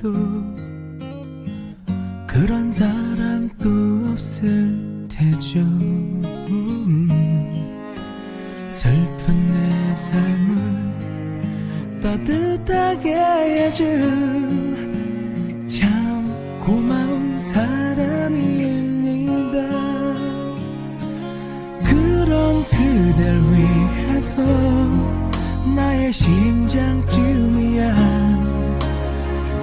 또 그런 사람도 없을 테죠. 음. 슬픈 내 삶을 따뜻하게 해준 참 고마운 사람입니다. 그런 그댈 위해서 나의 심장쯤이야.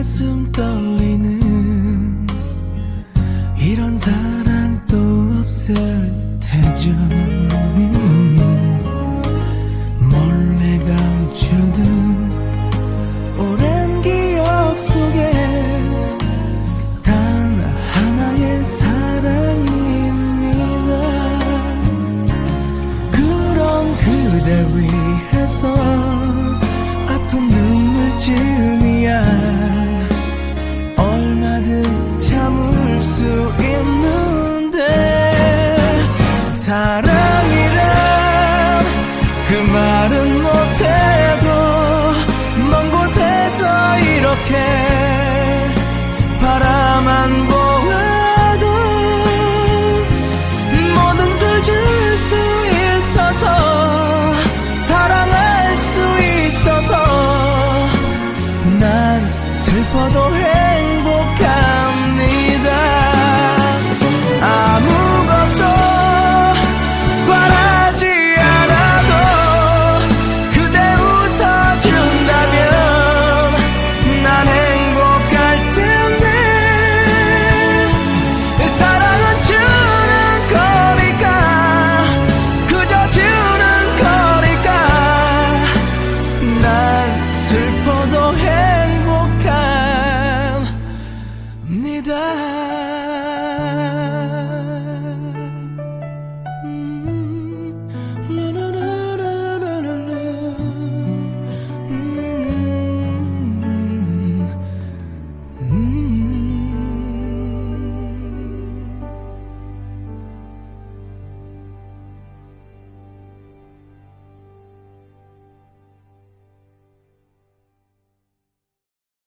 가슴 떨리는 이런 사랑도 없을 테죠. 몰래 감추둔 care. 你的爱